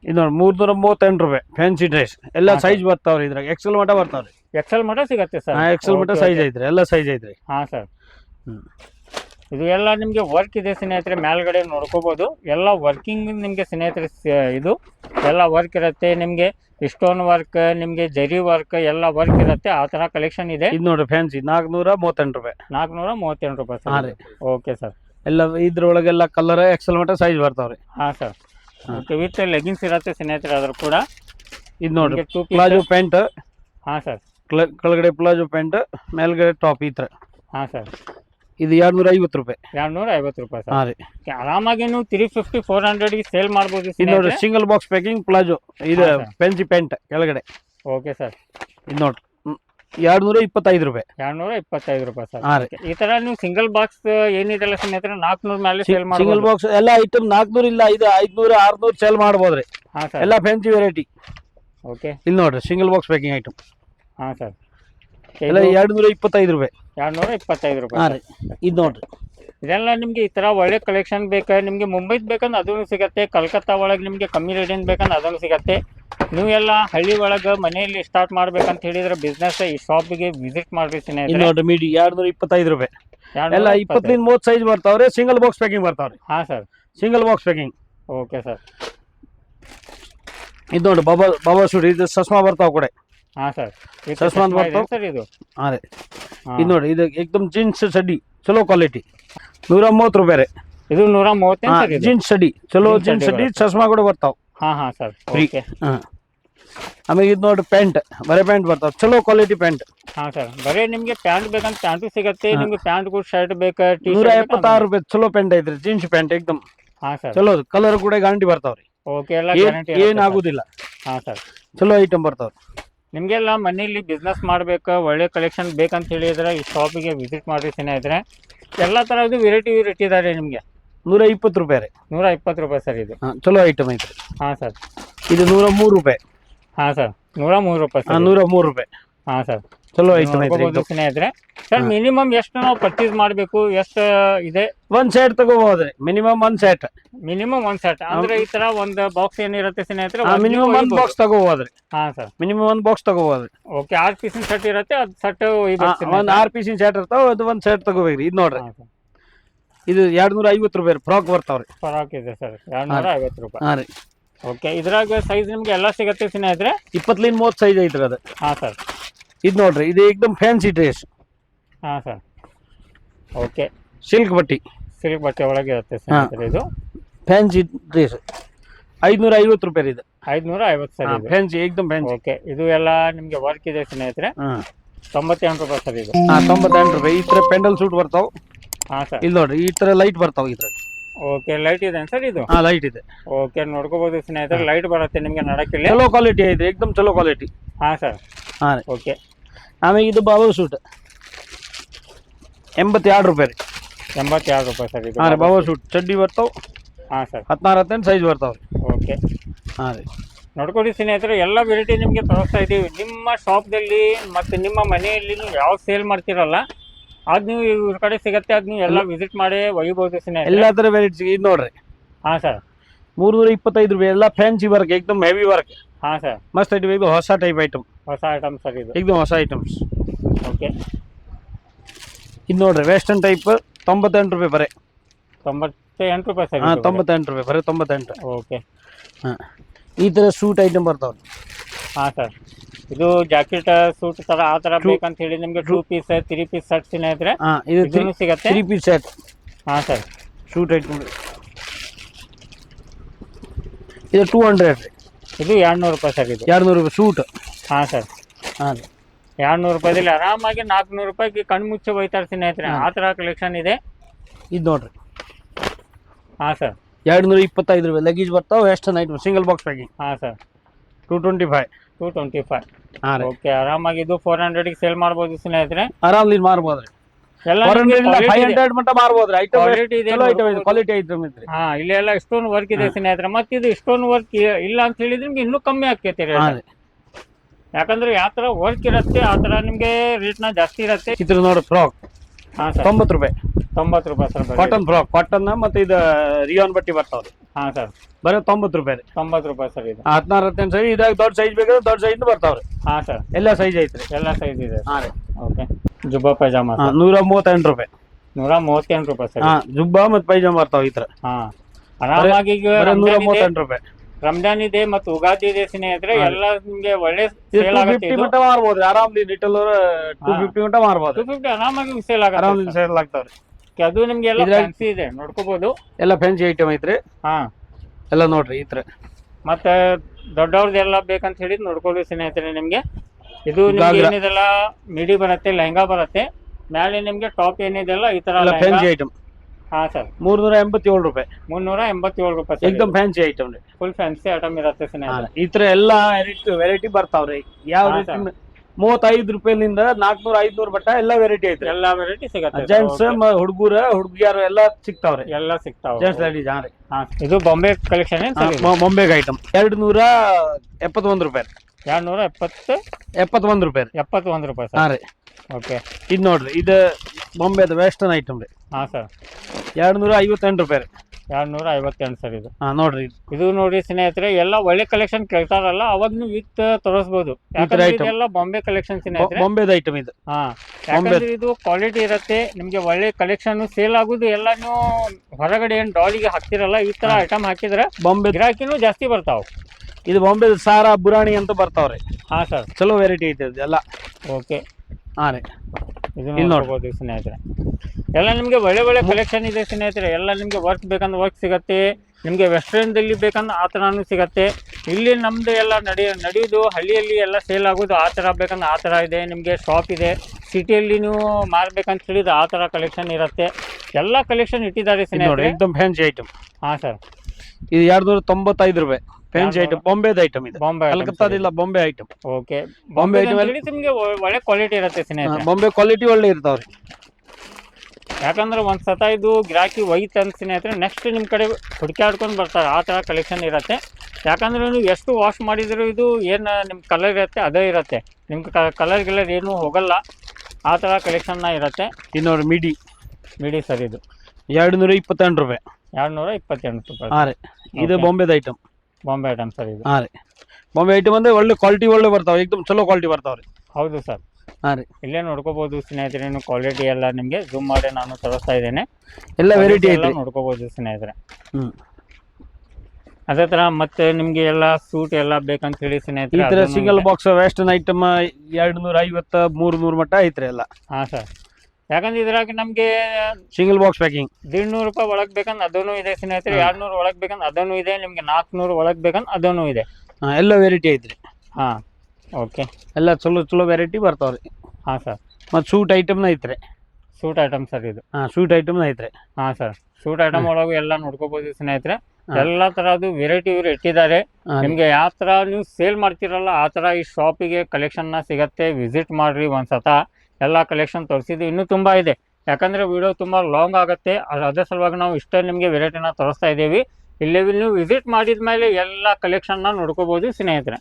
Speaker 1: ಇದು ನೋಡಿ ಮೂರ್ನೂರ ಮೂವತ್ತೆಂಟು ರೂಪಾಯಿ ಫ್ಯಾನ್ಸಿ ಡ್ರೆಸ್ ಎಲ್ಲ ಸೈಜ್ ಬರ್ತಾವ್ರಿ ಇದ್ರಾಗ. ಎಕ್ಸೆಲ್ ಮಟ್ಟ ಬರ್ತಾವ್ರಿ.
Speaker 2: ಎಕ್ಸೆಲ್ ಮಟ್ಟ ಸಿಗತ್ತೆ ಸರ್.
Speaker 1: ಎಕ್ಸೆಲ್ ಮಟ ಸೈಜ್ ಐತ್ರಿ ಎಲ್ಲ ಸೈಜ್ ಐತ್ರಿ.
Speaker 2: ಹಾಂ ಸರ್. ಇದು ಎಲ್ಲ ನಿಮಗೆ ವರ್ಕ್ ಇದೆ ಸ್ನೇಹಿತರೆ ಮೇಲ್ಗಡೆ ನೋಡ್ಕೋಬೋದು. ಎಲ್ಲ ವರ್ಕಿಂಗ್ ನಿಮಗೆ ಸ್ನೇಹಿತರೆ ಇದು ಎಲ್ಲ ವರ್ಕ್ ಇರುತ್ತೆ. ನಿಮಗೆ ಸ್ಟೋನ್ ವರ್ಕ್ ನಿಮಗೆ ಜರಿ ವರ್ಕ್ ಎಲ್ಲ ವರ್ಕ್ ಇರುತ್ತೆ. ಆ ಥರ ಕಲೆಕ್ಷನ್ ಇದೆ.
Speaker 1: ಇದು ನೋಡ್ರಿ ಫ್ಯಾನ್ಸಿ ನಾಲ್ಕುನೂರ ಮೂವತ್ತೆಂಟು ರೂಪಾಯಿ.
Speaker 2: ನಾಲ್ಕುನೂರ ಮೂವತ್ತೆಂಟು ರೂಪಾಯಿ
Speaker 1: ಹಾಂ
Speaker 2: ಸರ್
Speaker 1: ರೀ.
Speaker 2: Okay sir.
Speaker 1: ಎಲ್ಲ ಇದ್ರೊಳಗೆಲ್ಲ ಕಲರ್ ಎಕ್ಸೆಲ್ ಮಟ್ಟ ಸೈಜ್ ಬರ್ತಾವ್ರಿ.
Speaker 2: ಹಾಂ ಸರ್. ಓಕೆ ವಿತ್ ಲೆಗಿನ್ಸ್ ಇರುತ್ತೆ ಸ್ನೇಹಿತರೆ ಅದ್ರ ಕೂಡ.
Speaker 1: ಇದು ನೋಡ್ರಿ ಪ್ಲಾಜೋ ಪ್ಯಾಂಟ್
Speaker 2: ಹಾಂ ಸರ್.
Speaker 1: ಕೆಳಗಡೆ ಪ್ಲಾಜೋ ಪ್ಯಾಂಟ್ ಮೇಲ್ಗಡೆ ಟಾಪ್ ಈ ಥರ
Speaker 2: ಹಾಂ ಸರ್.
Speaker 1: ಇದು ಎರಡು ನೂರ ಐವತ್ತು ರೂಪಾಯಿ.
Speaker 2: ಎರಡ್ನೂರ ಐವತ್ತು ರೂಪಾಯಿ ಸರ್.
Speaker 1: ಹಾಂ ರೀ.
Speaker 2: ಆರಾಮಾಗಿ ನೀವು ತ್ರೀ ಫಿಫ್ಟಿ ಫೋರ್ ಹಂಡ್ರೆಡ್ಗೆ ಸೇಲ್ ಮಾಡ್ಬೋದು
Speaker 1: ಇದು ನೋಡ್ರಿ ಸಿಂಗಲ್ ಬಾಕ್ಸ್ ಪ್ಯಾಕಿಂಗ್ ಪ್ಲಾಜೋ ಇದು. ಪೆನ್ಸಿ ಪ್ಯಾಂಟ್ ಕೆಳಗಡೆ.
Speaker 2: Okay sir.
Speaker 1: ಇದು ನೋಡ್ರಿ ಎರಡು ನೂರ ಇಪ್ಪತ್ತೈದು ರೂಪಾಯಿ.
Speaker 2: ಎರಡ್ನೂರ ಇಪ್ಪತ್ತೈದು ರೂಪಾಯಿ ಸರ್.
Speaker 1: ಹಾಂ ರೀ.
Speaker 2: ಈ ತರ ನೀವು ಸಿಂಗಲ್ ಬಾಕ್ಸ್ ಏನಿದೆಲ್ಲ ಸ್ನೇಹಿತರೆ ನಾಲ್ಕನೂರ ಮೇಲೆ ಸೇಲ್
Speaker 1: ಮಾಡಿ
Speaker 2: ಸಿಂಗಲ್
Speaker 1: ಬಾಕ್ಸ್ ಎಲ್ಲ ಐಟಮ್ ನಾಲ್ಕನೂರ ಇಲ್ಲ ಇದು ಐದ್ನೂರ ಆರ್ನೂರು ಸೇಲ್ ಮಾಡ್ಬೋದ್ರಿ.
Speaker 2: ಹಾಂ ಸರ್.
Speaker 1: ಎಲ್ಲ ಫ್ಯಾನ್ಸಿ ವೆರೈಟಿ
Speaker 2: ಓಕೆ
Speaker 1: ಇಲ್ಲಿ ನೋಡ್ರಿ ಸಿಂಗಲ್ ಬಾಕ್ಸ್ ಪ್ಯಾಕಿಂಗ್ ಐಟಮ್
Speaker 2: ಹಾಂ ಸರ್.
Speaker 1: ಎಲ್ಲ ಎರಡು ನೂರ ಇಪ್ಪತ್ತೈದು ರೂಪಾಯಿ.
Speaker 2: ಎರಡ್ನೂರ ಇಪ್ಪತ್ತೈದು
Speaker 1: ಹಾಂ
Speaker 2: ರೂಪಾಯಿ
Speaker 1: ರೀ. ಇದು ನೋಡ್ರಿ.
Speaker 2: ಇದೆಲ್ಲ ನಿಮ್ಗೆ ಈ ತರ ಒಳ್ಳೆ ಕಲೆಕ್ಷನ್ ಬೇಕಾ ನಿಮ್ಗೆ ಮುಂಬೈ ಬೇಕಂದ್ರೆ ಅದನ್ನು ಸಿಗತ್ತೆ ಕಲ್ಕತ್ತಾ ಒಳಗೆ ನಿಮ್ಗೆ ಕಮ್ಮಿ ರೇಟಿಂದ ಬೇಕಂದ್ರೆ ಅದನ್ನು ಸಿಗತ್ತೆ. ನೀವು ಎಲ್ಲ ಹಳ್ಳಿ ಒಳಗೆ ಮನೆಯಲ್ಲಿ ಸ್ಟಾರ್ಟ್ ಮಾಡ್ಬೇಕಂತ ಹೇಳಿದ್ರೆ ಬಿಸ್ನೆಸ್ ಈ ಶಾಪಿಗೆ ವಿಸಿಟ್ ಮಾಡ್ರಿ ಸ್ನೇಹಿತರೆ.
Speaker 1: ನೋಡ್ರಿ ಮೀಡಿ ಎರಡು ನೂರ ಇಪ್ಪತ್ತೈದು ರೂಪಾಯಿ ಎಲ್ಲ
Speaker 2: ಇಪ್ಪತ್ತಿಂದ
Speaker 1: ಇಪ್ಪತ್ತರಿಂದ ಮೂವತ್ತು ಸೈಜ್ ಬರ್ತಾವ್ರಿ ಸಿಂಗಲ್ ಬಾಕ್ಸ್ ಪ್ಯಾಕಿಂಗ್ ಬರ್ತಾವ್ರಿ.
Speaker 2: ಹಾ sir.
Speaker 1: Single box packing
Speaker 2: okay sir.
Speaker 1: ಇದು ನೋಡಿ ಬಾಬಾ ಬಾಬಾ ಸೂಟ್ ಇದು ಸಸ್ಮಾ ಬರ್ತಾವ ಕಡೆ.
Speaker 2: ಹಾ ಸರ್.
Speaker 1: ಅಂತ ಬರ್ತಾವ್?
Speaker 2: ಸರ್ ಇದು.
Speaker 1: ಹಾಂ ರೀ. ಇದು ನೋಡಿ ಇದು ಏಕ್ದಮ್ ಜೀನ್ಸ್ ಚಡ್ಡಿ ಚಲೋ ಕ್ವಾಲಿಟಿ ನೂರ ಮೂವತ್ತು ರೂಪಾಯಿ ರೀ.
Speaker 2: ಇದು ನೂರ ಮೂವತ್ತೇನು
Speaker 1: ಜೀನ್ಸ್ ಚಡ್ಡಿ ಚಲೋ ಜೀನ್ಸ್
Speaker 2: ಚಡ್ಡಿ
Speaker 1: ಚಡ್ಡಿ ಚಸ್ಮಾ ಕೂಡ ಬರ್ತಾವ.
Speaker 2: ಹಾ ಹಾ ಸರ್.
Speaker 1: ಹಾಂ. ಆಮೇಲೆ ಇದು ನೋಡಿ ಪ್ಯಾಂಟ್ ಬರೇ ಪ್ಯಾಂಟ್ ಬರ್ತಾವ. ಚಲೋ ಕ್ವಾಲಿಟಿ ಪ್ಯಾಂಟ್.
Speaker 2: ಹಾ ಸರ್. ಬರೀ ನಿಮ್ಗೆ ಪ್ಯಾಂಟ್ ಬೇಕಂತ ಪ್ಯಾಂಟು ಸಿಗತ್ತೆ ನಿಮ್ಗೆ ಪ್ಯಾಂಟ್ ಕೂಡ ಶರ್ಟ್ ಬೇಕಾ
Speaker 1: ನೂರ ಎಪ್ಪತ್ತಾರು ರೂಪಾಯಿ ಚಲೋ ಪ್ಯಾಂಟ್ ಐತ್ರಿ ಜೀನ್ಸ್ ಪ್ಯಾಂಟ್ ಏಕ್ದಮ್
Speaker 2: ಹಾ ಸರ್.
Speaker 1: ಚಲೋ ಕಲರ್ ಕೂಡ ಗ್ಯಾರಂಟಿ ಬರ್ತಾವ್ರಿ.
Speaker 2: ಓಕೆ ಎಲ್ಲ ಗ್ಯಾರಂಟಿ
Speaker 1: ಏನ್ ಆಗುದಿಲ್ಲ.
Speaker 2: ಹಾ ಸರ್.
Speaker 1: ಚಲೋ ಐಟಮ್ ಬರ್ತಾವ್ರಿ.
Speaker 2: ನಿಮಗೆಲ್ಲ ಮನೆಯಲ್ಲಿ ಬಿಸ್ನೆಸ್ ಮಾಡಬೇಕು ಒಳ್ಳೆ ಕಲೆಕ್ಷನ್ ಬೇಕಂತ ಹೇಳಿದ್ರೆ ಈ ಶಾಪಿಗೆ ವಿಸಿಟ್ ಮಾಡಿ ಸ್ನೇಹಿತರೆ. ಎಲ್ಲ ಥರದ್ದು ವೆರೈಟಿ ವೆರೈಟಿ ಇದಾರೆ ನಿಮಗೆ?
Speaker 1: ನೂರ ಇಪ್ಪತ್ತು ರೂಪಾಯಿ ರೀ.
Speaker 2: ನೂರ ಇಪ್ಪತ್ತು ರೂಪಾಯಿ ಸರ್ ಇದು.
Speaker 1: ಹಾಂ ಚಲೋ ಐಟಮ್ ಐತ್ರಿ.
Speaker 2: ಹಾಂ ಸರ್.
Speaker 1: ಇದು ನೂರ ಮೂರು ರೂಪಾಯಿ.
Speaker 2: ಹಾಂ ಸರ್. ನೂರ ಮೂರು ರೂಪಾಯಿ ಸರ್
Speaker 1: ನೂರ ಮೂರು ರೂಪಾಯಿ.
Speaker 2: ಹಾಂ ಸರ್.
Speaker 1: ಚಲೋ
Speaker 2: ಐತೆ ಸ್ನೇಹಿತರೆ. ಸರ್ ಮಿನಿಮಮ್ ಎಷ್ಟು ನಾವು ಪರ್ಚೇಸ್ ಮಾಡಬೇಕು? ಎಷ್ಟು ಇದೆ?
Speaker 1: ಒಂದ್ ಸೆಟ್ ತಗೋಬಹುದ್ರಿ ಮಿನಿಮಮ್ ಒಂದ್ ಸೆಟ್
Speaker 2: ಮಿನಿಮಮ್ ಒಂದ್ ಸೆಟ್ ಅಂದ್ರೆ ಈ ತರ ಒಂದ್ ಬಾಕ್ಸ್ ಏನಿರುತ್ತೆ ಸ್ನೇಹಿತರೆ?
Speaker 1: ಮಿನಿಮಮ್ ಒಂದ್ ಬಾಕ್ಸ್ ತಗೋಬಹುದ್ರಿ
Speaker 2: ಹಾ ಸರ್
Speaker 1: ಮಿನಿಮಮ್ ಒಂದ್ ಬಾಕ್ಸ್ ತಗೋಬಹುದ್ರಿ
Speaker 2: ಓಕೆ ಆರ್ ಪೀಸಿನ ಸೆಟ್ ಇರುತ್ತೆ ಅದ್ ಸೆಟ್
Speaker 1: ಒಂದ್ ಆರ್ ಪೀಸಿನ ಸೆಟ್ ಇರ್ತಾವ ಅದು ಒಂದ್ ಸೆಟ್ ತಗೋಬೇಕ್ರಿ. ಇದು ನೋಡ್ರಿ. ಇದು ಎರಡ್ ನೂರ ಐವತ್ತು ರೂಪಾಯಿ ಫ್ರಾಕ್ ಬರ್ತಾವ್ರಿ.
Speaker 2: ಫ್ರಾಕ್ ಇದೆ ಸರ್ ಎರಡ್ನೂರ ಐವತ್ತು ರೂಪಾಯಿ.
Speaker 1: ಹಾಂ ರೀ.
Speaker 2: ಓಕೆ ಇದ್ರಾಗ ಸೈಜ್ ನಿಮ್ಗೆ ಎಲ್ಲ ಸಿಗುತ್ತೆ ಸ್ನೇಹಿತರೆ?
Speaker 1: ಇಪ್ಪತ್ತಲಿಂದ ಮೂವತ್ತು ಸೈಜ್ ಐತ್ರಿ ಅದು.
Speaker 2: ಹಾ ಸರ್
Speaker 1: ಇದು ನೋಡ್ರಿ ಇದು ಏಕ್ದಮ್ ಫ್ಯಾನ್ಸಿ ಡ್ರೆಸ್
Speaker 2: ಹಾ ಸರ್. ಓಕೆ
Speaker 1: ಸಿಲ್ಕ್ ಬಟ್ಟಿ.
Speaker 2: ಸಿಲ್ಕ್ ಬಟ್ಟೆ ಒಳಗೆ ಇರುತ್ತೆ ಸರ್ ಇದು.
Speaker 1: ಫ್ಯಾನ್ಸಿ ಡ್ರೆಸ್ ಐದ್ನೂರ ಐವತ್ತು ರೂಪಾಯಿ ಇದೆ.
Speaker 2: ಐದ್ನೂರ ಐವತ್ತು ಸರ್ ಇದು.
Speaker 1: ಫ್ಯಾನ್ಸಿ ಏಕ್ದಮ್ ಫ್ಯಾನ್ಸಿ
Speaker 2: ಓಕೆ ಇದು ಎಲ್ಲ ನಿಮಗೆ ವರ್ಕ್ ಇದೆ ಸ್ನೇಹಿತರೆ.
Speaker 1: ಹಾಂ.
Speaker 2: ತೊಂಬತ್ತೆಂಟು ರೂಪಾಯಿ ಸರ್ ಇದು.
Speaker 1: ಹಾಂ ತೊಂಬತ್ತೆಂಟು ರೂಪಾಯಿ. ಈ ಥರ ಪೆಂಡಲ್ ಸೂಟ್ ಬರ್ತಾವೆ.
Speaker 2: ಹಾ ಸರ್.
Speaker 1: ಇಲ್ಲಿ ನೋಡ್ರಿ ಈ ಥರ ಲೈಟ್ ಬರ್ತಾವೆ ಇದ್ರ
Speaker 2: ಓಕೆ ಲೈಟ್ ಇದೆ ಸರ್ ಇದು?
Speaker 1: ಹಾಂ ಲೈಟ್ ಇದೆ.
Speaker 2: ಓಕೆ ನೋಡ್ಕೋಬೋದು ಸ್ನೇಹಿತರೆ. ಲೈಟ್ ಬರುತ್ತೆ ನಿಮಗೆ ನಡಕಿಲ್ಲ
Speaker 1: ಚಲೋ ಕ್ವಾಲಿಟಿ ಐತೆ ಏಕ್ದಮ್ ಚಲೋ ಕ್ವಾಲಿಟಿ
Speaker 2: ಹಾ ಸರ್.
Speaker 1: ಹಾಂ ರೀ.
Speaker 2: ಓಕೆ
Speaker 1: ಆಮೇಲೆ ಇದು ಬಾಬಲ್ ಸೂಟ್. ಎಂಬತ್ತೆರಡು ರೂಪಾಯಿ ರೀ.
Speaker 2: ಎಂಬತ್ತೆರಡು ರೂಪಾಯಿ ಸರ್ ಇದು
Speaker 1: ಹಾಂ ರೀ ಬಾಬಾ ಸೂಟ್. ಚಡ್ಡಿ ಬರ್ತಾವೆ.
Speaker 2: ಹಾಂ ಸರ್.
Speaker 1: ಹದಿನಾರು ಹದಿನೆಂಟು ಸೈಜ್ ಬರ್ತಾವ
Speaker 2: ಓಕೆ.
Speaker 1: ಹಾಂ ರೀ.
Speaker 2: ನೋಡ್ಕೊಡಿ ಸ್ನೇಹಿತರೆ ಎಲ್ಲ ವೆರೈಟಿ ನಿಮಗೆ ತೋರಿಸ್ತಾ ಇದ್ದೀವಿ. ನಿಮ್ಮ ಶಾಪ್ದಲ್ಲಿ ಮತ್ತು ನಿಮ್ಮ ಮನೆಯಲ್ಲಿ ನೀವು ಯಾವ ಸೇಲ್ ಮಾಡ್ತಿರಲ್ಲ ಅದು ನೀವು ಇವ್ರ ಕಡೆ ಸಿಗತ್ತೆ ಅದು ನೀವು ಎಲ್ಲ ವಿಸಿಟ್ ಮಾಡಿ ಒಯ್ಬೋದು ಸ್ನೇಹಿತರೆ.
Speaker 1: ಎಲ್ಲ ಥರ ವೆರೈಟಿ ಇದು ನೋಡ್ರಿ.
Speaker 2: ಹಾಂ ಸರ್.
Speaker 1: ಮೂರ್ನೂರ ಇಪ್ಪತ್ತೈದು ರೂಪಾಯಿ ಎಲ್ಲ ಫ್ಯಾನ್ಸಿ ವರ್ಕ್ ಏಕ್ದಮ್ ಹೆವಿ ವರ್ಕ್
Speaker 2: ಹಾಂ ಸರ್.
Speaker 1: ಮಸ್ತ್ ಐಟಮ್ ಇದು ಹೊಸ ಟೈಪ್ ಐಟಮ್
Speaker 2: ಹೊಸ ಐಟಮ್ ಸರ್ ಇದು.
Speaker 1: ಏಕ್ದಮ್ ಹೊಸ ಐಟಮ್ಸ್
Speaker 2: ಓಕೆ
Speaker 1: ಇದು ನೋಡ್ರಿ ವೆಸ್ಟರ್ನ್ ಟೈಪ್ ತೊಂಬತ್ತೆಂಟು ರೂಪಾಯಿ ಬರೀ.
Speaker 2: ತೊಂಬತ್ತೆಂಟು ರೂಪಾಯಿ ಸರ್
Speaker 1: ಹಾಂ ತೊಂಬತ್ತೆಂಟು ರೂಪಾಯಿ ಬರೀ ತೊಂಬತ್ತೆಂಟು.
Speaker 2: ಓಕೆ
Speaker 1: ಹಾಂ. ಈ ಥರ ಸೂಟ್ ಐಟಮ್ ಬರ್ತಾವೆ
Speaker 2: ಹಾಂ ಸರ್ ಇದು ಜಾಕೆಟ್ ಸೂಟ್ ತರ ಆ ತರ
Speaker 1: Two-
Speaker 2: ಬೇಕಂತ ಹೇಳಿ ನಿಮಗೆ two piece three piece set ಇದ್ರೆ
Speaker 1: ಹಾ ಇದು
Speaker 2: ಸಿಗುತ್ತೆ.
Speaker 1: ತ್ರೀ ಪೀಸ್ ಸೆಟ್
Speaker 2: ಹಾಂ ಸರ್
Speaker 1: ಸೂಟ್ ಐಟಮ್ ಇದು ಟೂ ಹಂಡ್ರೆಡ್ ರೀ
Speaker 2: ಇದು ಎರಡ್ನೂರು ರೂಪಾಯಿ ಸರ್ ಇದು.
Speaker 1: ಎರಡು ನೂರು ರೂಪಾಯಿ ಶೂಟ್
Speaker 2: ಹಾ ಸರ್.
Speaker 1: ಹಾಂ. ರೀ
Speaker 2: ಎರಡ್ನೂರು ರೂಪಾಯಿದಲ್ಲಿ ಆರಾಮಾಗಿ ನಾಲ್ಕುನೂರು ರೂಪಾಯಿಗೆ ಕಣ್ಮುಚ್ಚಿ ಹೋಯ್ತಾರೆ ಸ್ನೇಹಿತರೆ.
Speaker 1: ಹಾ.
Speaker 2: ಆ ತರ ಕಲೆಕ್ಷನ್ ಇದೆ.
Speaker 1: ಇದು ನೋಡ್ರಿ.
Speaker 2: ಹಾ ಸರ್.
Speaker 1: ಎರಡು ನೂರ ಇಪ್ಪತ್ತೈದು ರೂಪಾಯಿ. ಲಗೇಜ್ ಬರ್ತಾವೆ western item single box packing
Speaker 2: ಹಾ sir.
Speaker 1: Two twenty five
Speaker 2: two twenty five
Speaker 1: ಹಾಂ ರೀ.
Speaker 2: ಓಕೆ ಆರಾಮಾಗಿ ಇದು ಫೋರ್ ಹಂಡ್ರೆಡಿಗೆ ಸೇಲ್ ಮಾಡ್ಬೋದು ಸ್ನೇಹಿತರೆ.
Speaker 1: ಆರಾಮ್ಲಿ ಮಾರ್ಬೋದು ರೀ
Speaker 2: ಎಲ್ಲ
Speaker 1: ಫೈವ್ ಹಂಡ್ರೆಡ್ ಮಟ್ಟ ಮಾರ್ಬೋದು ಐಟಮ್
Speaker 2: ಇದೆ
Speaker 1: ಕ್ವಾಲಿಟಿ ಐಟಮ್
Speaker 2: ಹಾ ವರ್ಕ್ ಇದೆ ಸ್ನೇಹಿತರೆ. ಮತ್ತೆ ಇದು ಇಷ್ಟೊಂದು ವರ್ಕ್ ಇಲ್ಲ ಅಂತ ಹೇಳಿದ್ರೆ ನಿಮ್ಗೆ ಇನ್ನೂ ಕಮ್ಮಿ ರೇಟ್
Speaker 1: ರೀ.
Speaker 2: ಯಾಕಂದ್ರೆ ಯಾವ ತರ ವರ್ಕ್ ಇರುತ್ತೆ ಆ ತರ ನಿಮ್ಗೆ ರೇಟ್ನ ಜಾಸ್ತಿ ಇರುತ್ತೆ.
Speaker 1: ಇದ್ರ ನೋಡಿ ಫ್ರಾಕ್.
Speaker 2: ಹಾ ಸರ್.
Speaker 1: ತೊಂಬತ್ತು ರೂಪಾಯಿ.
Speaker 2: ತೊಂಬತ್ತು ರೂಪಾಯಿ ಸರ್.
Speaker 1: ಕಾಟನ್ ಫ್ರಾಕ್ ಕಾಟನ್ ಮತ್ತೆ ಇದು ರಿಯಾನ್ ಬಟ್ಟಿ ಬರ್ತಾವ್ರಿ
Speaker 2: ಹಾ ಸರ್.
Speaker 1: ಬರೀ ತೊಂಬತ್ತು ರೂಪಾಯಿ ರೀ
Speaker 2: ತೊಂಬತ್ತು ರೂಪಾಯಿ ಸರ್ ಇದು.
Speaker 1: ಹದಿನಾರು ಹದಿನೆಂಟು ಸೈಜ್ ಇದಾಗ ದೊಡ್ಡ ಸೈಜ್ ಬೇಕಾದ್ರೆ ದೊಡ್ಡ ಸೈಜ್ ಬರ್ತಾವ್ರಿ.
Speaker 2: ಹಾ ಸರ್.
Speaker 1: ಎಲ್ಲ ಸೈಜ್ ಐತ್ರಿ.
Speaker 2: ಎಲ್ಲ ಸೈಜ್ ಇದೆ
Speaker 1: ಹಾಂ ರೀ.
Speaker 2: ಓಕೆ. ಜುಬ್ಬಾ ಪೈಜಾಮ
Speaker 1: ನೂರ ಮೂವತ್ತೆಂಟು ರೂಪಾಯಿ.
Speaker 2: ನೂರ ಮೂವತ್ತೆಂಟು ರೂಪಾಯಿ ಸರ್
Speaker 1: ಹಾಂ ಜುಬ್ಬಾ ಮತ್ತು ಪೈಜಾಮ ಬರ್ತಾವ ಈ ಥರ.
Speaker 2: ಹಾ ಆರಾಮಾಗಿ
Speaker 1: ನೂರ ಮೂವತ್ತೆಂಟು ರೂಪಾಯಿ.
Speaker 2: ರಂಜಾನ್ ಇದೆ ಮತ್ತು ಉಗಾದಿ ಇದೆ ಸ್ನೇಹಿತರೆ. ಎಲ್ಲ ನಿಮ್ಗೆ ಒಳ್ಳೆ ಸೇಲ್ ಆಗುತ್ತೆ
Speaker 1: ಫಿಫ್ಟಿ ಮಟ್ಟ ಮಾರ್ಬೋದು. ಆರಾಮ್ಲಿ ರಿಟೇಲ್ ಟೂ. ಫಿಫ್ಟಿ ಮಟ್ಟ ಮಾರ್ಬೋದು.
Speaker 2: ಟೂ ಫಿಫ್ಟಿ ಆರಾಮಾಗಿ ಸೇಲ್ ಆಗುತ್ತೆ
Speaker 1: ಆರಾಮ್ಲಿ ಸೇಲ್ ಆಗ್ತಾವ್ರಿ.
Speaker 2: ಅದು ನಿಮ್ಗೆ ಎಲ್ಲ ಫ್ಯಾನ್ಸಿ ಇದೆ ನೋಡ್ಕೋಬಹುದು
Speaker 1: ಎಲ್ಲ ಫ್ಯಾನ್ಸಿ ಐಟಮ್ ಐತ್ರಿ.
Speaker 2: ಹಾ.
Speaker 1: ಎಲ್ಲ ನೋಡ್ರಿ ಈ ತರ
Speaker 2: ಮತ್ತೆ ದೊಡ್ಡವ್ರದ್ದೆಲ್ಲ ಬೇಕಂತ ಹೇಳಿ ನೋಡ್ಕೊಳ್ಳಿ ಸ್ನೇಹಿತರೆ ನಿಮ್ಗೆ. ಇದು ನಿಮ್ಗೆ ಏನಿದೆಲ್ಲ ಮಿಡಿ ಬರುತ್ತೆ ಲೆಹಂಗಾ ಬರುತ್ತೆ. ಮೇಲೆ ನಿಮ್ಗೆ ಟಾಪ್ ಏನಿದೆಲ್ಲ ಈ ತರ
Speaker 1: ಫ್ಯಾನ್ಸಿ ಐಟಮ್
Speaker 2: ಹಾ ಸರ್.
Speaker 1: ಮೂರ್ನೂರ ಎಂಬತ್ತೇಳು ರೂಪಾಯಿ
Speaker 2: ಮುನ್ನೂರ ಎಂಬತ್ತೇಳು ರೂಪಾಯಿ
Speaker 1: ಎಕ್ದಮ್ ಫ್ಯಾನ್ಸಿ ಐಟಮ್ ರೀ.
Speaker 2: ಫುಲ್ ಫ್ಯಾನ್ಸಿ ಐಟಮ್ ಇರತ್ತೆ ಸ್ನೇಹಿತರೆ.
Speaker 1: ಈ ತರ ಎಲ್ಲಾ ವೆರೈಟಿ ಬರ್ತಾವ್ರಿ ಯಾವ
Speaker 2: ಹಾ,
Speaker 1: ರೀತಿ. ಮೂವತ್ತೈದು ರೂಪಾಯಿಲಿಂದ ನಾಲ್ಕನೂರ ಐದ್ನೂರು ಬಟ್ಟ ಎಲ್ಲಾ ವೆರೈಟಿ ಐತ್ರಿ.
Speaker 2: ಎಲ್ಲಾ ವೆರೈಟಿ ಸಿಗತ್ತೆ
Speaker 1: ಜೆಂಟ್ಸ್
Speaker 2: Okay.
Speaker 1: ಹುಡುಗರ ಹುಡುಗಿಯರು ಎಲ್ಲಾ ಸಿಗ್ತಾವ್ರಿ
Speaker 2: ಎಲ್ಲಾ ಸಿಗ್ತಾವ.
Speaker 1: ಜೆಂಟ್ಸ್ ಲೇಡೀಸ್ ಹಾ ರೀ.
Speaker 2: ಹಾ ಇದು ಬಾಂಬೆ ಕಲೆಕ್ಷನ್ ಏನ್ ಸರ್
Speaker 1: ಬೊಂಬೆಗೆ ಐಟಮ್ ಎರಡು ನೂರ ಎಪ್ಪತ್ತೊಂದು ರೂಪಾಯಿ
Speaker 2: ಎರಡ್ ನೂರ ಎಪ್ಪತ್ತು
Speaker 1: ಎಪ್ಪತ್ತೊಂದು ರೂಪಾಯಿ ರೀ.
Speaker 2: ಎಪ್ಪತ್ತೊಂದು ರೂಪಾಯಿ
Speaker 1: ಹಾ
Speaker 2: ಸರ್
Speaker 1: ರೀ.
Speaker 2: ಓಕೆ
Speaker 1: ಇದು ನೋಡ್ರಿ ಇದು ಬೊಂಬೆದ ವೆಸ್ಟರ್ನ್ ಐಟಮ್ ರೀ.
Speaker 2: ಹಾ ಸರ್.
Speaker 1: ಎರಡು ನೂರ ಐವತ್ತೆಂಟು ರೂಪಾಯಿ ರೀ.
Speaker 2: ಎರಡ್ ನೂರ ಐವತ್ತೆಂಟು ಸರ್ ಇದು.
Speaker 1: ಹಾ ನೋಡ್ರಿ. ಇದು.
Speaker 2: ನೋಡಿ ಸ್ನೇಹಿತರೆ ಎಲ್ಲ ಒಳ್ಳೆ ಕಲೆಕ್ಷನ್ ಕೇಳ್ತಾರಲ್ಲ ಅವಾಗ ನೀವು ವಿತ್ ತೋರಿಸ್ಬೋದು. ಯಾಕಂದ್ರೆ. ಇದೆಲ್ಲ ಬಾಂಬೆ ಕಲೆಕ್ಷನ್ ಸ್ನೇಹಿತರೆ.
Speaker 1: ಬೊಂಬೆದ ಐಟಮ್ ಇದು.
Speaker 2: ಹಾಂ ಯಾಕಂದ್ರೆ ಇದು ಕ್ವಾಲಿಟಿ ಇರುತ್ತೆ ನಿಮ್ಗೆ ಒಳ್ಳೆ ಕಲೆಕ್ಷನ್ ಸೇಲ್ ಆಗುದು ಎಲ್ಲ ನೀವು ಹೊರಗಡೆ ಏನ್ ಡಾಲಿಗೆ ಹಾಕ್ತಿರಲ್ಲ ಈ ತರ ಐಟಮ್ ಹಾಕಿದ್ರೆ
Speaker 1: ಬಾಂಬೆ
Speaker 2: ಗಿರಾಕಿನೂ ಜಾಸ್ತಿ ಬರ್ತಾವೆ.
Speaker 1: ಇದು ಬಾಂಬೆದ ಸಾರಾ ಬುರಾಣಿ ಅಂತ ಬರ್ತಾವ್ರಿ.
Speaker 2: ಹಾ ಸರ್.
Speaker 1: ಚಲೋ ವೆರೈಟಿ ಐತೆ ಎಲ್ಲ
Speaker 2: ಓಕೆ
Speaker 1: ಹಾ ರೀ. ಇಲ್ಲಿ.
Speaker 2: ನೋಡ್ಬೋದು ಸ್ನೇಹಿತರೆ. ಎಲ್ಲ ನಿಮ್ಗೆ ಒಳ್ಳೆ ಒಳ್ಳೆ ಕಲೆಕ್ಷನ್ ಇದೆ ಸ್ನೇಹಿತರೆ. ಎಲ್ಲ ನಿಮ್ಗೆ ವರ್ಕ್ ಬೇಕಂದ್ರೆ ವರ್ಕ್ ಸಿಗತ್ತೆ. ನಿಮ್ಗೆ ದಲ್ಲಿ ಬೇಕಂದ್ರೆ ಆ ಥರನೂ ಸಿಗತ್ತೆ. ಇಲ್ಲಿ ನಮ್ದು ಎಲ್ಲ ನಡೆಯ ನಡೆಯೋದು ಹಳ್ಳಿಯಲ್ಲಿ ಎಲ್ಲ ಸೇಲ್ ಆಗೋದು ಆ ಥರ ಬೇಕಂದ್ರೆ ಆ ಥರ ಇದೆ. ನಿಮಗೆ ಶಾಪ್ ಇದೆ. ಸಿಟಿಯಲ್ಲಿ ನೀವು ಮಾರ್ಬೇಕಂತ ಹೇಳಿದ್ರೆ ಆ ಥರ ಕಲೆಕ್ಷನ್ ಇರುತ್ತೆ. ಎಲ್ಲ ಕಲೆಕ್ಷನ್ ಇಟ್ಟಿದ್ದಾರೆ ಸ್ನೇಹಿತರೆ.
Speaker 1: ಐಟಮ್?
Speaker 2: ಹಾಂ ಸರ್.
Speaker 1: ಇದು ಎರಡು ನೂರ ತೊಂಬತ್ತೈದು ರೂಪಾಯಿ. ಫ್ಯಾನ್ಸಿ
Speaker 2: ಎರಡು
Speaker 1: ಐಟಮ್ ಬಾಂಬೆದ ಐಟಮ್ ಇದು.
Speaker 2: Bombay
Speaker 1: ಕಲ್ಕತ್ತಾದಿಲ್ಲ Bombay item
Speaker 2: okay
Speaker 1: Bombay item
Speaker 2: ನಿಮಗೆ ಒಳ್ಳೆ ಕ್ವಾಲಿಟಿ ಇರುತ್ತೆ ಸ್ನೇಹಿತರೆ
Speaker 1: ಬಾಂಬೆ ಕ್ವಾಲಿಟಿ ಒಳ್ಳೆ ಇರ್ತಾವ್ರಿ.
Speaker 2: ಯಾಕಂದ್ರೆ ಒಂದು ಸತ ಇದು ಗಿರಾಕಿ ಒಯ್ತು ಅಂತ ಸ್ನೇಹಿತರೆ ನೆಕ್ಸ್ಟ್ ನಿಮ್ಮ ಕಡೆ ಹುಡುಕಾಡ್ಕೊಂಡು ಬರ್ತಾರೆ. ಆ ಥರ ಕಲೆಕ್ಷನ್ ಇರುತ್ತೆ. ಯಾಕಂದ್ರೆ ನೀವು ಎಷ್ಟು ವಾಶ್ ಮಾಡಿದ್ರು ಇದು ಏನು ನಿಮ್ಮ ಕಲರ್ ಇರುತ್ತೆ ಅದೇ ಇರುತ್ತೆ. ನಿಮ್ಗೆ ಕಲರ್ ಗಿಲರ್ ಏನೂ ಹೋಗಲ್ಲ. ಆ ಥರ ಕಲೆಕ್ಷನ್ ಇರುತ್ತೆ.
Speaker 1: ಇನ್ನೊಂದು ಮಿಡಿ
Speaker 2: ಮಿಡಿ ಸರ್ ಇದು
Speaker 1: ಎರಡು ನೂರ ಇಪ್ಪತ್ತೆಂಟು ರೂಪಾಯಿ.
Speaker 2: ಎರಡು ನೂರ ಇಪ್ಪತ್ತೆಂಟು ರೂಪಾಯಿ.
Speaker 1: ಹಾ ರೀ. ಇದು ಬೊಂಬೆದ ಐಟಮ್
Speaker 2: ಬಾಂಬೆ ಐಟಮ್ ಸರ್ ಇದು.
Speaker 1: ಹಾಂ ರೀ. ಬಾಂಬೆ ಐಟಮ್ ಅಂದ್ರೆ ಒಳ್ಳೆ ಕ್ವಾಲಿಟಿ ಒಳ್ಳೆ ಬರ್ತಾವೆ ಏಕದಮ್ ಚಲೋ ಕ್ವಾಲಿಟಿ ಬರ್ತಾವ್ರಿ
Speaker 2: ಹೌದು ಸರ್
Speaker 1: ಹಾಂ ರೀ.
Speaker 2: ಇಲ್ಲೇ ನೋಡ್ಕೋಬೋದು ಸ್ನೇಹಿತರೆ ಕ್ವಾಲಿಟಿ ಎಲ್ಲ ನಿಮಗೆ ಜೂಮ್ ಮಾಡಿ ನಾನು ತೋರಿಸ್ತಾ ಇದ್ದೇನೆ.
Speaker 1: ಎಲ್ಲ ವೆರೈಟಿ
Speaker 2: ಎಲ್ಲ
Speaker 1: ನೋಡ್ಕೋಬಹುದು
Speaker 2: ನೋಡ್ಕೋಬೋದು ಸ್ನೇಹಿತರೆ.
Speaker 1: ಹ್ಮ್.
Speaker 2: ಅದೇ ತರ ಮತ್ತೆ ನಿಮ್ಗೆ ಎಲ್ಲ ಸೂಟ್ ಎಲ್ಲ ಬೇಕಂತ ಹೇಳಿ
Speaker 1: ಈ
Speaker 2: ಸ್ನೇಹಿತರೆ
Speaker 1: ತರ ಸಿಂಗಲ್ ಬಾಕ್ಸ್ ವೆಸ್ಟರ್ನ್ ಐಟಮ್ ಎರಡು ನೂರ ಐವತ್ತ ಮೂರ್ ನೂರು ಮಟ್ಟ ಐತ್ರಿ ಎಲ್ಲ.
Speaker 2: ಹಾ ಸರ್ ಯಾಕಂದ್ರೆ ಇದ್ರಾಗ ನಮ್ಗೆ
Speaker 1: ಸಿಂಗಲ್ ಬಾಕ್ಸ್ ಪ್ಯಾಕಿಂಗ್
Speaker 2: ನೂರು ರೂಪಾಯಿ ಒಳಗ್ ಬೇಕಂದ್ರೆ ಅದನ್ನು ಇದೆ ಸ್ನೇಹಿತರೆ.
Speaker 1: ಎರಡ್
Speaker 2: ಎರಡ್ನೂರು ಒಳಗ್ ಬೇಕಂದ್ ಅದನ್ನು ಇದೆ ನಿಮ್ಗೆ ನಾಲ್ಕುನೂರು ಒಳಗ್ ಬೇಕಂದ್ ಅದನ್ನು ಇದೆ.
Speaker 1: ಎಲ್ಲ ವೆರೈಟಿ ಐತ್ರಿ.
Speaker 2: ಹಾ ಓಕೆ.
Speaker 1: ಎಲ್ಲ ಚಲೋ ಚಲೋ ವೆರೈಟಿ ಬರ್ತಾವ್ರಿ.
Speaker 2: ಹಾ ಸರ್.
Speaker 1: ಮತ್ತೆ ಸೂಟ್ ಐಟಮ್ನ ಐತ್ರಿ.
Speaker 2: ಸೂಟ್ ಐಟಮ್ ಸರ್ ಇದು.
Speaker 1: ಹಾ ಸೂಟ್ ಐಟಮ್ನ ಐತ್ರಿ.
Speaker 2: ಹಾ ಸರ್. ಸೂಟ್ ಐಟಮ್ ಒಳಗ ಎಲ್ಲ ನೋಡ್ಕೋಬಹುದು ಸ್ನೇಹಿತರೆ. ಎಲ್ಲಾ ತರದ್ದು ವೆರೈಟಿ ಇವ್ರು ಇಟ್ಟಿದ್ದಾರೆ. ನಿಮ್ಗೆ ಯಾವ ತರ ನೀವು ಸೇಲ್ ಮಾಡ್ತಿರಲ್ಲ ಆ ತರ ಈ ಶಾಪಿಗೆ ಕಲೆಕ್ಷನ್ನ ಸಿಗತ್ತೆ. ವಿಸಿಟ್ ಮಾಡ್ರಿ ಒಂದ್ಸತ. ಎಲ್ಲ ಕಲೆಕ್ಷನ್ ತೋರಿಸಿದ್ದು ಇನ್ನೂ ತುಂಬ ಇದೆ. ಯಾಕಂದರೆ ವಿಡಿಯೋ ತುಂಬ ಲಾಂಗ್ ಆಗುತ್ತೆ. ಅದು ಅದೇ ಸಲುವಾಗಿ ನಾವು ಇಷ್ಟೇ ನಿಮಗೆ ವೆರೈಟಿನ ತೋರಿಸ್ತಾ ಇದ್ದೀವಿ. ಇಲ್ಲಿ ನೀವು ವಿಸಿಟ್ ಮಾಡಿದ ಮೇಲೆ ಎಲ್ಲ ಕಲೆಕ್ಷನ್ನ ನೋಡ್ಕೋಬೋದು ಸ್ನೇಹಿತರೆ.